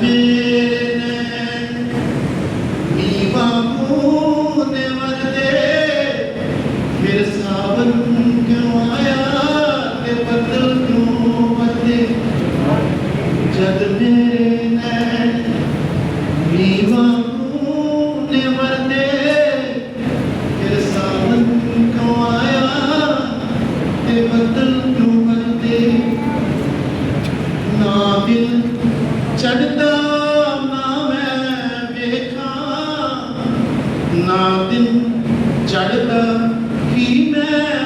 the ਨਾਦਿਨ ਚੜਦਾ ਕੀ ਮੈਂ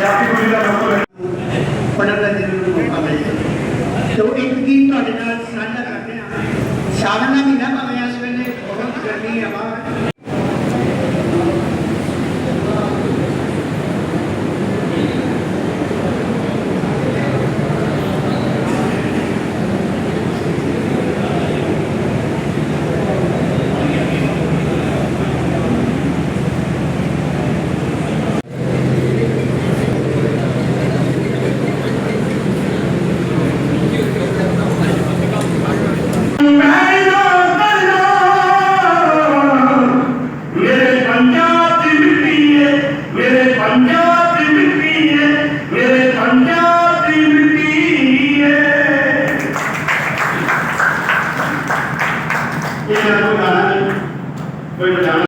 ਪੰਜਾਬੀ ਬੋਲੀ ਦਾ ਡਾਕਟਰ ਹੈ ਪੜਨ ਦਾ ਜ਼ਰੂਰ ਮੌਕਾ ਮਿਲੇ ਤੋ ਇੱਕ ਕੀ ਤੁਹਾਡੇ ਨਾਲ ਸਾਂਝਾ ਕਰਦੇ ਹਾਂ ਸ਼ਾਮ ਦਾ ਮਹੀਨਾ ਭਾਵੇਂ ਇਸ ਵੇਲੇ ਬਹੁਤ ਗਰਮੀ ਹੈ ਬਾਹਰ